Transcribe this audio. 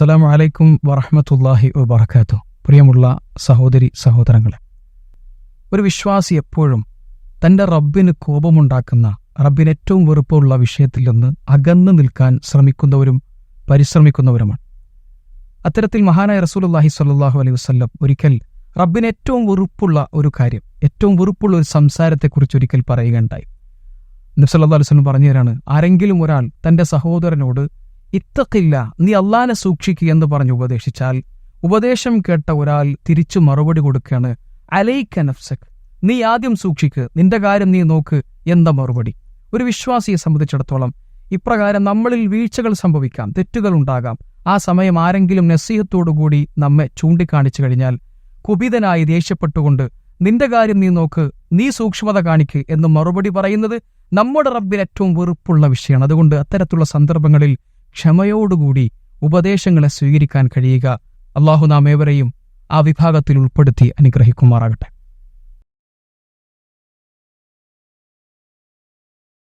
അസ്സലാമു അലൈക്കും വറഹമത്തല്ലാഹി വബർക്കാത്തു പ്രിയമുള്ള സഹോദരി സഹോദരങ്ങളെ ഒരു വിശ്വാസി എപ്പോഴും തന്റെ റബ്ബിന് കോപമുണ്ടാക്കുന്ന റബ്ബിന് ഏറ്റവും വെറുപ്പുള്ള വിഷയത്തിൽ നിന്ന് അകന്നു നിൽക്കാൻ ശ്രമിക്കുന്നവരും പരിശ്രമിക്കുന്നവരുമാണ്. അത്തരത്തിൽ മഹാനായ റസൂലുല്ലാഹി സ്വല്ലല്ലാഹു അലൈഹി വസ്ല്ലം ഒരിക്കൽ റബ്ബിന് ഏറ്റവും വെറുപ്പുള്ള ഒരു കാര്യം ഏറ്റവും വെറുപ്പുള്ള ഒരു സംസാരത്തെക്കുറിച്ച് ഒരിക്കൽ പറയുകയുണ്ടായി. നബ്സല്ലാ അലുസ്ലം പറഞ്ഞു തരാണ് ആരെങ്കിലും ഒരാൾ തന്റെ സഹോദരനോട് ഇത്തക്കില്ല നീ അള്ളാനെ സൂക്ഷിക്കുക എന്ന് പറഞ്ഞ് ഉപദേശിച്ചാൽ ഉപദേശം കേട്ട ഒരാൾ തിരിച്ചു മറുപടി കൊടുക്കുകയാണ് അലൈക്ക നഫ്സക് നീ ആദ്യം സൂക്ഷിക്ക് നിന്റെ കാര്യം നീ നോക്ക് എന്താ മറുപടി. ഒരു വിശ്വാസിയെ സംബന്ധിച്ചിടത്തോളം ഇപ്രകാരം നമ്മളിൽ വീഴ്ചകൾ സംഭവിക്കാം തെറ്റുകൾ ഉണ്ടാകാം. ആ സമയം ആരെങ്കിലും നസീഹത്തോടുകൂടി നമ്മെ ചൂണ്ടിക്കാണിച്ചു കഴിഞ്ഞാൽ കുപിതനായി ദേഷ്യപ്പെട്ടുകൊണ്ട് നിന്റെ കാര്യം നീ നോക്ക് നീ സൂക്ഷ്മത കാണിക്ക് എന്ന് മറുപടി പറയുന്നത് നമ്മുടെ റബ്ബിൽ ഏറ്റവും വെറുപ്പുള്ള വിഷയമാണ്. അതുകൊണ്ട് അത്തരത്തിലുള്ള സന്ദർഭങ്ങളിൽ ക്ഷമയോടുകൂടി ഉപദേശങ്ങളെ സ്വീകരിക്കാൻ കഴിയുക. അള്ളാഹു നാം ഏവരെയും ആ വിഭാഗത്തിൽ ഉൾപ്പെടുത്തി അനുഗ്രഹിക്കുമാറാകട്ടെ.